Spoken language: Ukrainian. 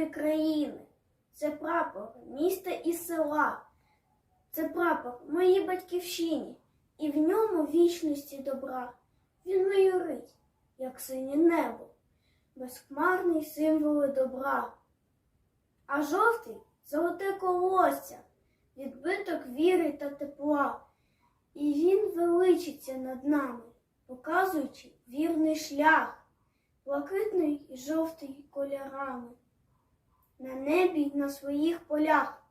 вільної країни. Це прапор міста і села. Це прапор моїй батьківщині, і в ньому вічності добра. Він майорить, як синє небо, безхмарний символи добра. А жовтий золоте колосся, відбиток віри та тепла. І він величиться над нами, показуючи вірний шлях, блакитний і жовтий кольорами, на небі на своїх полях.